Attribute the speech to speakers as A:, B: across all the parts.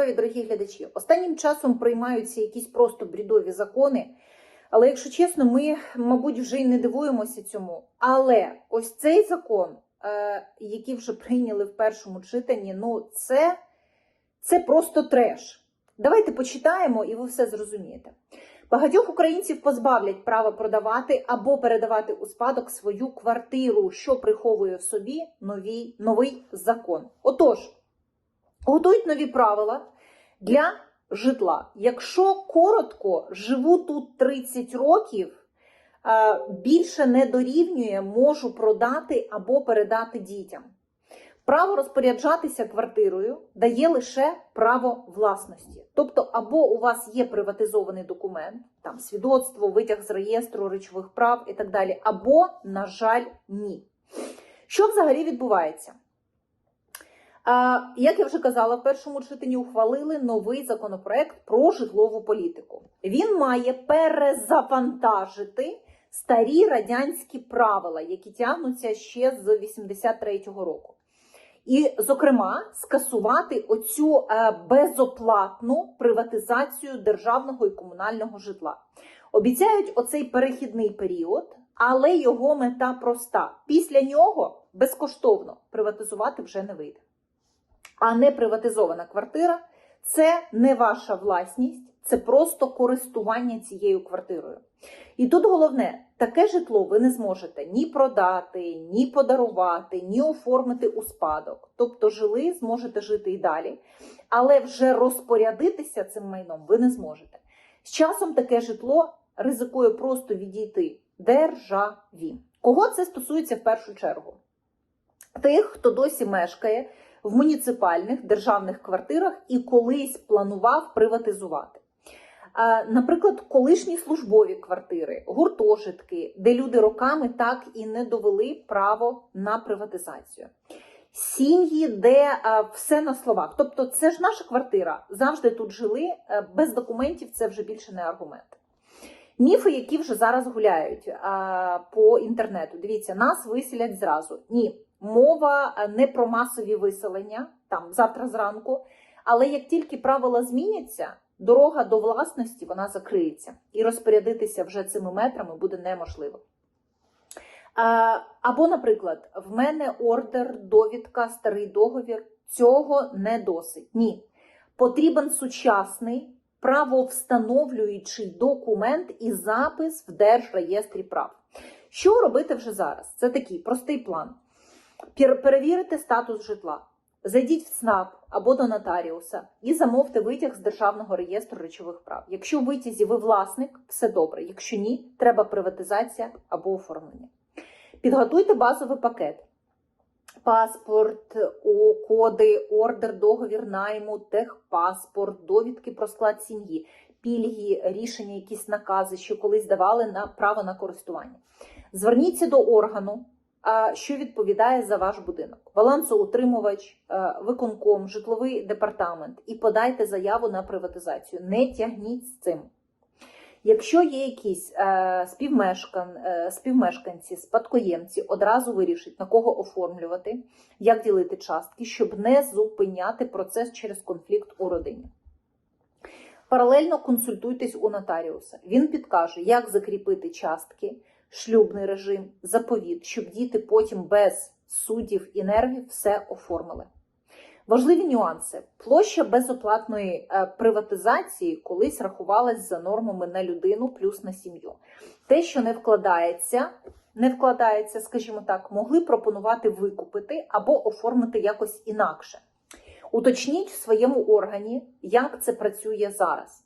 A: здоров'я, дорогі глядачі. Останнім часом приймаються якісь просто брідові закони. Але якщо чесно, ми, мабуть, вже й не дивуємося цьому. Але ось цей закон, е, який вже прийняли в першому читанні, ну це, це просто треш. Давайте почитаємо, і ви все зрозумієте. Багатьох українців позбавлять права продавати або передавати у спадок свою квартиру, що приховує в собі новий, новий закон. Отож, готують нові правила для житла. Якщо коротко, живу тут 30 років, е, більше не дорівнює, можу продати або передати дітям. Право розпоряджатися квартирою дає лише право власності. Тобто, або у вас є приватизований документ, там свідоцтво, витяг з реєстру речових прав і так далі, або, на жаль, ні. Що взагалі відбувається? Як я вже казала, в першому читанні ухвалили новий законопроект про житлову політику. Він має перезавантажити старі радянські правила, які тягнуться ще з 83-го року. І, зокрема, скасувати оцю е, безоплатну приватизацію державного і комунального житла. Обіцяють оцей перехідний період, але його мета проста: після нього безкоштовно приватизувати вже не вийде. А не приватизована квартира це не ваша власність, це просто користування цією квартирою. І тут головне, таке житло ви не зможете ні продати, ні подарувати, ні оформити у спадок. Тобто жили, зможете жити і далі, але вже розпорядитися цим майном ви не зможете. З часом таке житло ризикує просто відійти державі. Кого це стосується в першу чергу? Тих, хто досі мешкає в муніципальних державних квартирах і колись планував приватизувати. Наприклад, колишні службові квартири, гуртожитки, де люди роками так і не довели право на приватизацію. Сім'ї, де все на словах. Тобто, це ж наша квартира, завжди тут жили, без документів це вже більше не аргумент. Міфи, які вже зараз гуляють по інтернету. Дивіться, нас виселять зразу. Ні, мова не про масові виселення там завтра зранку. Але як тільки правила зміняться, дорога до власності вона закриється, і розпорядитися вже цими метрами буде неможливо. Або, наприклад, в мене ордер, довідка, старий договір. Цього не досить. Ні. Потрібен сучасний правовстановлюючий документ і запис в Держреєстрі прав. Що робити вже зараз? Це такий простий план. Перевірити статус житла. Зайдіть в ЦНАП або до нотаріуса і замовте витяг з Державного реєстру речових прав. Якщо в витязі ви власник, все добре. Якщо ні, треба приватизація або оформлення. Підготуйте базовий пакет. Паспорт, коди, ордер, договір найму, техпаспорт, довідки про склад сім'ї, пільги, рішення, якісь накази, що колись давали на право на користування. Зверніться до органу, що відповідає за ваш будинок: балансоутримувач, виконком, житловий департамент, і подайте заяву на приватизацію. Не тягніть з цим. Якщо є якісь е, співмешкан, е, співмешканці, спадкоємці, одразу вирішить, на кого оформлювати, як ділити частки, щоб не зупиняти процес через конфлікт у родині. Паралельно консультуйтесь у нотаріуса. Він підкаже, як закріпити частки, шлюбний режим, заповіт, щоб діти потім без суддів і нервів все оформили. Важливі нюанси. Площа безоплатної е, приватизації колись рахувалась за нормами на людину плюс на сім'ю. Те, що не вкладається, не вкладається, скажімо так, могли пропонувати викупити або оформити якось інакше. Уточніть в своєму органі, як це працює зараз.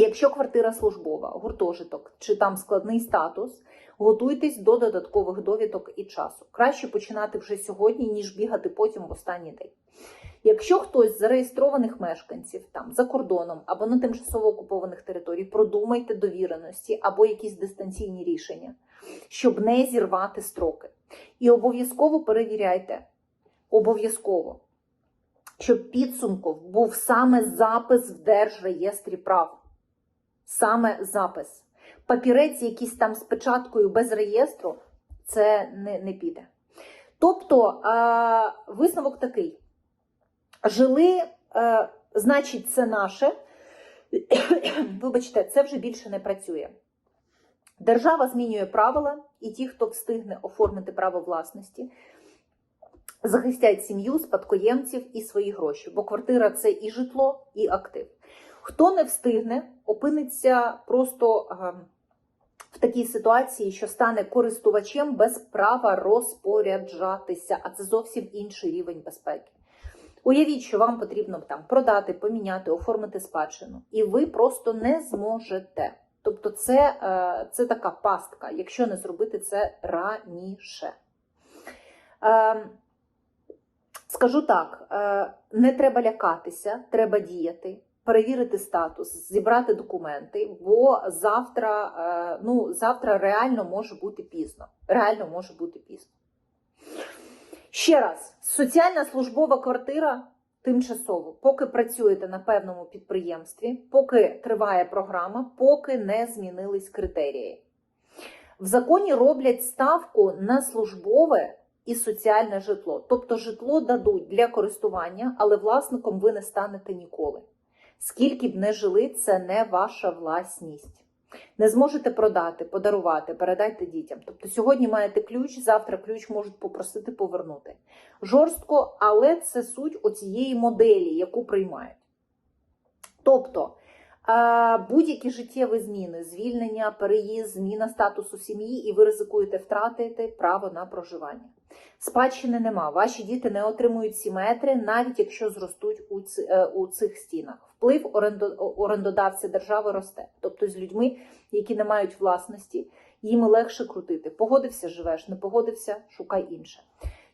A: Якщо квартира службова, гуртожиток чи там складний статус, готуйтесь до додаткових довідок і часу. Краще починати вже сьогодні, ніж бігати потім в останній день. Якщо хтось з зареєстрованих мешканців там за кордоном або на тимчасово окупованих територіях, продумайте довіреності або якісь дистанційні рішення, щоб не зірвати строки. І обов'язково перевіряйте, обов'язково, щоб підсумком був саме запис в Держреєстрі прав. Саме запис. Папірець, якийсь там з печаткою без реєстру, це не, не піде. Тобто, е, висновок такий: жили, е, значить, це наше. Вибачте, це вже більше не працює. Держава змінює правила, і ті, хто встигне оформити право власності, захистять сім'ю, спадкоємців і свої гроші, бо квартира це і житло, і актив. Хто не встигне, опиниться просто е, в такій ситуації, що стане користувачем без права розпоряджатися, а це зовсім інший рівень безпеки. Уявіть, що вам потрібно там продати, поміняти, оформити спадщину, і ви просто не зможете. Тобто, це, е, це така пастка, якщо не зробити це раніше. Е, Скажу так: не треба лякатися, треба діяти, перевірити статус, зібрати документи, бо завтра, е, ну, завтра реально може бути пізно. Реально може бути пізно. Ще раз, соціальна службова квартира тимчасово, поки працюєте на певному підприємстві, поки триває програма, поки не змінились критерії. В законі роблять ставку на службове і соціальне житло. Тобто житло дадуть для користування, але власником ви не станете ніколи. Скільки б не жили, це не ваша власність. Не зможете продати, подарувати, передайте дітям. Тобто сьогодні маєте ключ, завтра ключ можуть попросити повернути. Жорстко, але це суть оцієї моделі, яку приймають. Тобто будь-які життєві зміни, звільнення, переїзд, зміна статусу сім'ї, і ви ризикуєте втратити право на проживання. Спадщини нема. Ваші діти не отримують ці метри, навіть якщо зростуть у, е, у цих стінах. Вплив орендо, орендодавця держави росте. Тобто з людьми, які не мають власності, їм легше крутити. Погодився, живеш, не погодився, шукай інше.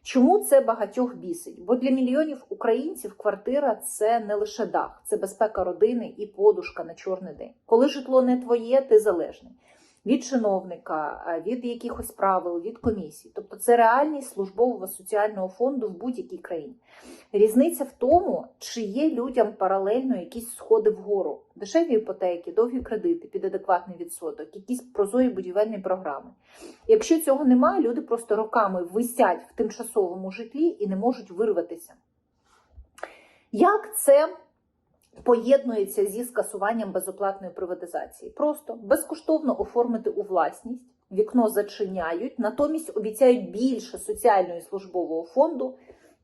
A: Чому це багатьох бісить? Бо для мільйонів українців квартира це не лише дах, це безпека родини і подушка на чорний день. Коли житло не твоє, ти залежний від чиновника, від якихось правил, від комісій. Тобто це реальність службового соціального фонду в будь-якій країні. Різниця в тому, чи є людям паралельно якісь сходи вгору, дешеві іпотеки, довгі кредити під адекватний відсоток, якісь прозорі будівельні програми. Якщо цього немає, люди просто роками висять в тимчасовому житлі і не можуть вирватися. Як це поєднується зі скасуванням безоплатної приватизації. Просто безкоштовно оформити у власність, вікно зачиняють, натомість обіцяють більше соціального і службового фонду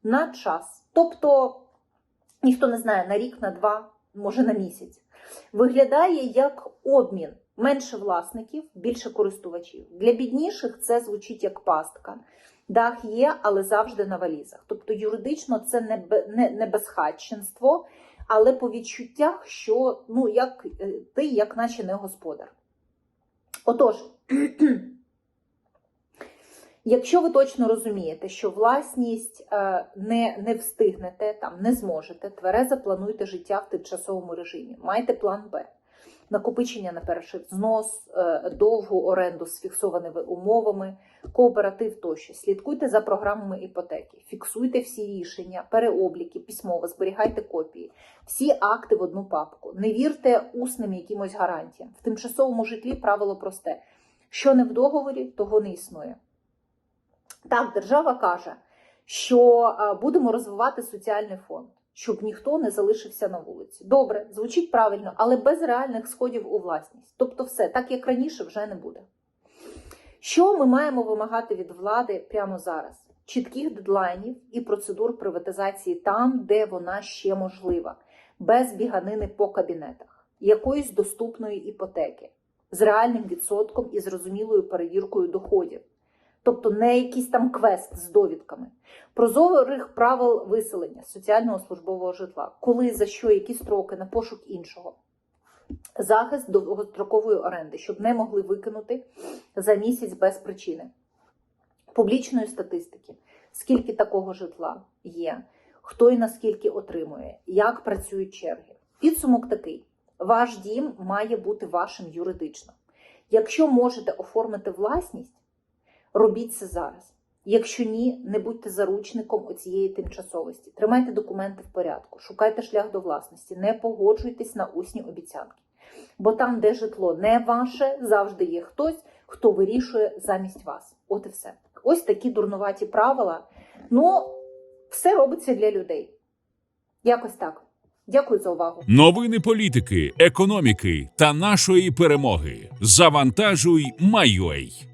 A: на час. Тобто, ніхто не знає, на рік, на два, може на місяць. Виглядає як обмін. Менше власників, більше користувачів. Для бідніших це звучить як пастка. Дах є, але завжди на валізах. Тобто юридично це не, не, безхатченство, але по відчуттях, що ну, як е, ти, як наче не господар. Отож, якщо ви точно розумієте, що власність е, не не встигнете, там, не зможете, тверезо плануйте життя в тимчасовому режимі. Майте план Б. Накопичення на перший взнос, е, довгу оренду з фіксованими умовами, кооператив тощо. Слідкуйте за програмами іпотеки, фіксуйте всі рішення, переобліки, письмово, зберігайте копії, всі акти в одну папку. Не вірте усним якимось гарантіям. В тимчасовому житлі правило просте: що не в договорі, того не існує. Так, держава каже, що будемо розвивати соціальний фонд. Щоб ніхто не залишився на вулиці. Добре, звучить правильно, але без реальних сходів у власність. Тобто, все так як раніше вже не буде. Що ми маємо вимагати від влади прямо зараз? Чітких дедлайнів і процедур приватизації там, де вона ще можлива, без біганини по кабінетах, якоїсь доступної іпотеки з реальним відсотком і зрозумілою перевіркою доходів. Тобто не якийсь там квест з довідками, прозорих правил виселення соціального службового житла, коли за що які строки на пошук іншого, захист довгострокової оренди, щоб не могли викинути за місяць без причини, публічної статистики, скільки такого житла є, хто і наскільки отримує, як працюють черги. Підсумок такий: ваш дім має бути вашим юридично. Якщо можете оформити власність. Робіть це зараз. Якщо ні, не будьте заручником оцієї тимчасовості. Тримайте документи в порядку, шукайте шлях до власності, не погоджуйтесь на усні обіцянки. Бо там, де житло не ваше, завжди є хтось, хто вирішує замість вас. От і все. Ось такі дурнуваті правила. Ну, все робиться для людей. Якось так. Дякую за увагу.
B: Новини політики, економіки та нашої перемоги. Завантажуй, Майой.